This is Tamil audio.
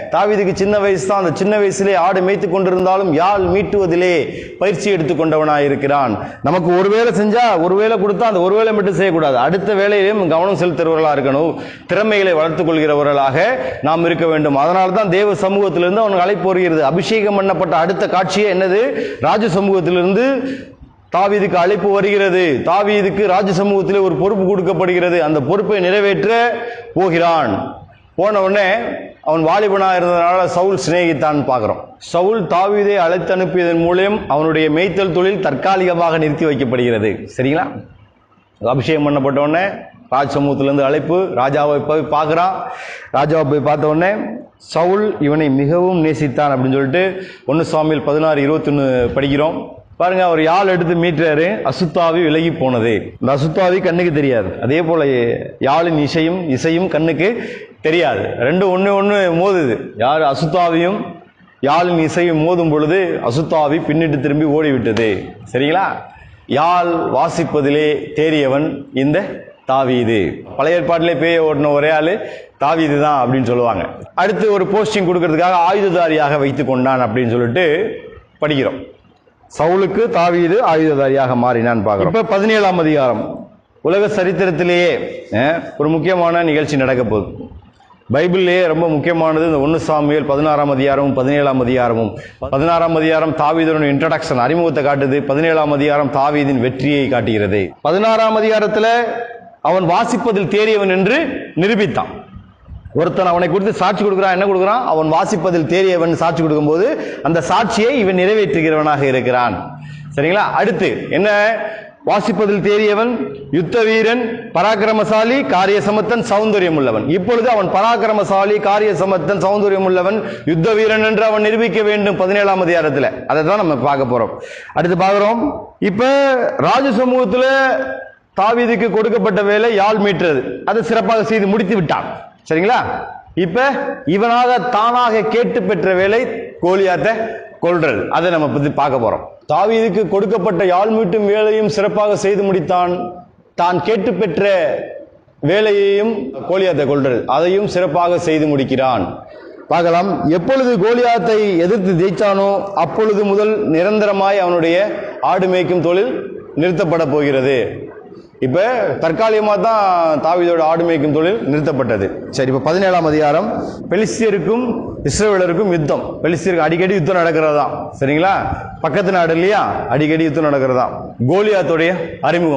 தாவிதுக்கு சின்ன வயசு தான். அந்த சின்ன வயசுலே ஆடு மேய்த்து கொண்டிருந்தாலும் யாழ் மீட்டுவதிலே பயிற்சி எடுத்து இருக்கிறான் நமக்கு ஒரு வேலை செஞ்சா ஒரு வேலை கொடுத்தா அந்த ஒரு வேலை மட்டும் செய்யக்கூடாது. அடுத்த வேலையிலும் கவனம் செலுத்துகிறவர்களாக இருக்கணும். திறமைகளை வளர்த்துக் கொள்கிறவர்களாக நாம் இருக்க வேண்டும். அதனால தான் தேவ சமூகத்திலிருந்து அவனுக்கு அழைப்பு வருகிறது. அபிஷேகம் பண்ணப்பட்ட அடுத்த காட்சியே என்னது? ராஜ சமூகத்திலிருந்து தாவீதுக்கு அழைப்பு வருகிறது. தாவீதுக்கு ராஜ சமூகத்திலே ஒரு பொறுப்பு கொடுக்கப்படுகிறது. அந்த பொறுப்பை நிறைவேற்ற போகிறான். போன உடனே அவன் வாலிபனாக இருந்ததுனால சவுல் சிநேகித்தான் பார்க்குறோம். சவுல் தாவீதை அழைத்து அனுப்பியதன் மூலம் அவனுடைய மேய்த்தல் தொழில் தற்காலிகமாக நிறுத்தி வைக்கப்படுகிறது. சரிங்களா? அபிஷேகம் பண்ணப்பட்ட உடனே ராஜ் சமூகத்திலேருந்து அழைப்பு ராஜாவை போய் பார்க்குறான் ராஜாவை போய் பார்த்த உடனே சவுல் இவனை மிகவும் நேசித்தான் அப்படின்னு சொல்லிட்டு ஒன்று சுவாமியில் பதினாறு இருபத்தொன்று படிக்கிறோம். பாருங்க அவர் யாழ் எடுத்து மீட்டுறாரு அசுத்தாவி விலகி போனது. இந்த அசுத்தாவி கண்ணுக்கு தெரியாது. அதே போல யாழின் இசையும் இசையும் கண்ணுக்கு தெரியாது. ரெண்டு ஒன்று ஒன்று மோதுது. யார் அசுத்தாவியும் யாழின் இசையும் மோதும் பொழுது அசுத்தாவி பின்னிட்டு திரும்பி ஓடிவிட்டது. சரிங்களா? யாழ் வாசிப்பதிலே தேறியவன் இந்த தாவீது. பழைய ஏற்பாட்டிலே பேய ஓட்டின ஒரே ஆள் தாவீது தான் அப்படின்னு சொல்லுவாங்க. அடுத்து ஒரு போஸ்டிங் கொடுக்கறதுக்காக ஆயுததாரியாக வைத்து கொண்டான் அப்படின்னு சொல்லிட்டு படிக்கிறோம். சவுலுக்கு தாவீது ஆயுததாரியாக மாறினான் பார்க்கிறோம். இப்போ பதினேழாம் அதிகாரம். உலக சரித்திரத்திலேயே ஒரு முக்கியமான நிகழ்ச்சி நடக்க போகுது. பைபிள்லேயே ரொம்ப முக்கியமானது இந்த ஒன்று சாமியல் பதினாறாம் அதிகாரமும் பதினேழாம் அதிகாரமும். பதினாறாம் அதிகாரம் தாவீதனுடைய இன்ட்ரடக்ஷன் அறிமுகத்தை காட்டுது. பதினேழாம் அதிகாரம் தாவீதின் வெற்றியை காட்டுகிறது. பதினாறாம் அதிகாரத்தில் அவன் வாசிப்பதில் தேறியவன் என்று நிரூபித்தான். ஒருத்தன் அவனை குறித்து சாட்சி கொடுக்கிறான் என்ன கொடுக்கிறான்? அவன் வாசிப்பதில் தேறியவன் சாட்சி கொடுக்கும்போது அந்த சாட்சியை இவன் நிறைவேற்றுகிறவனாக இருக்கிறான். சரிங்களா? அடுத்து என்ன? வாசிப்பதில் தேறியவன் யுத்த வீரன் பராக்கிரமசாலி காரிய சமத்தன் சௌந்தரியம் உள்ளவன் இப்பொழுது அவன் பராக்கிரமசாலி காரிய சமத்தன் சௌந்தரியம் உள்ளவன் யுத்த வீரன் என்று அவன் நிரூபிக்க வேண்டும் பதினேழாம் அதிகாரத்தில். அதை தான் நம்ம பார்க்க போறோம். அடுத்து பார்க்குறோம். இப்போ ராஜ சமூகத்தில் தாவீதுக்கு கொடுக்கப்பட்ட வேலை யாழ் மீட்டுறது அதை சிறப்பாக செய்து முடித்து விட்டான். சரிங்களா? இப்ப இவனாக தானாக கேட்டு பெற்ற வேலை கோலியாத்தை கொள்றல் அதை நம்ம பத்தி பார்க்க போறோம். தாவீதுக்கு கொடுக்கப்பட்ட யாழ் மீட்டும் வேலையும் சிறப்பாக செய்து முடித்தான். தான் கேட்டு பெற்ற வேலையையும் கோலியாத்தை கொள்றது அதையும் சிறப்பாக செய்து முடிக்கிறான். பார்க்கலாம். எப்பொழுது கோலியாத்தை எதிர்த்து ஜெயிச்சானோ அப்பொழுது முதல் நிரந்தரமாய் அவனுடைய ஆடு மேய்க்கும் தொழில் நிறுத்தப்பட போகிறது. இப்போ தற்காலிகமாக தான் தாவிதோட ஆடு மேய்க்கும் தொழில் நிறுத்தப்பட்டது. சரி இப்போ பதினேழாம் அதிகாரம். பெலிஸ்தியருக்கும் இஸ்ரேலருக்கும் யுத்தம். பெலிஸ்தியருக்கு அடிக்கடி யுத்தம் நடக்கிறதா சரிங்களா? பக்கத்து நாடு இல்லையா? அடிக்கடி யுத்தம் நடக்கிறதா கோலியாத்துடைய அறிமுகம்.